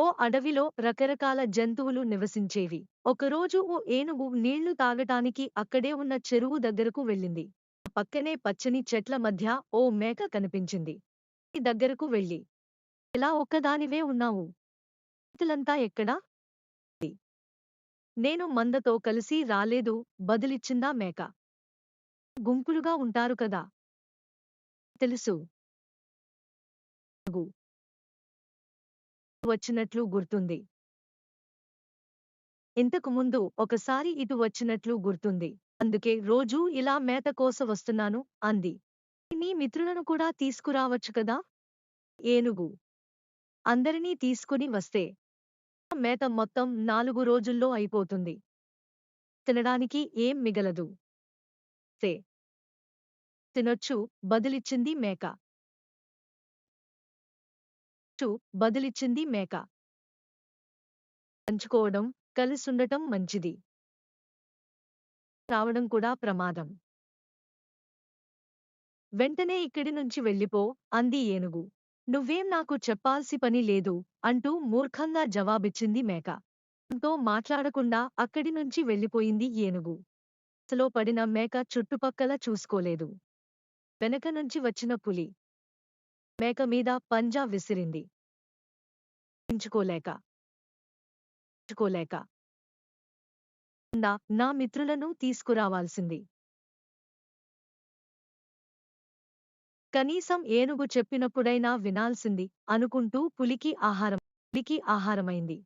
ఓ అడవిలో రకరకాల జంతువులు నివసించేవి. ఒకరోజు ఓ ఏనుగు నీళ్ళు తాగటానికి అక్కడే ఉన్న చెరువు దగ్గరకు వెళ్ళింది. పక్కనే పచ్చని చెట్ల మధ్య ఓ మేక కనిపించింది. దగ్గరకు వెళ్ళి. ఇలా ఒక్కదానివే ఉన్నావు? ఇతలంతా ఎక్కడా? నేను మందతో కలిసి రాలేదు బదులిచ్చిందా మేక? గుంపులుగా ఉంటారు కదా? తెలుసు. వచ్చినట్లు గుర్తుంది. ఇంతకుముందు ఒకసారి ఇటు వచ్చినట్లు గుర్తుంది. అందుకే రోజూ ఇలా మేత కోస వస్తున్నాను అంది. నీ మిత్రులను కూడా తీసుకురావచ్చు కదా? ఏనుగు. అందరినీ తీసుకుని వస్తే. మేత మొత్తం నాలుగు రోజుల్లో అయిపోతుంది. తినడానికి ఏం మిగలదు. సే. తినొచ్చు బదులిచ్చింది మేక. అంటూ బదులిచ్చింది మేక. పంచుకోవడం కలిసుండటం మంచిది. రావడం కూడా ప్రమాదం. వెంటనే ఇక్కడి నుంచి వెళ్ళిపో అంది ఏనుగు. నువ్వేం నాకు చెప్పాల్సి పని లేదు అంటూ మూర్ఖంగా జవాబిచ్చింది మేక. తో మాట్లాడకుండా అక్కడి నుంచి వెళ్ళిపోయింది ఏనుగు. అసలో పడిన మేక చుట్టుపక్కల చూసుకోలేదు. వెనక నుంచి వచ్చిన పులి. మేక మీద పంజా విసిరింది. ఎంచుకోలేక ఎంచుకోలేక నా నా మిత్రులను తీసుకురావాల్సింది. కనీసం ఏనుగు చెప్పినప్పుడైనా వినాల్సింది అనుకుంటూ పులికి ఆహారం పులికి ఆహారమైంది.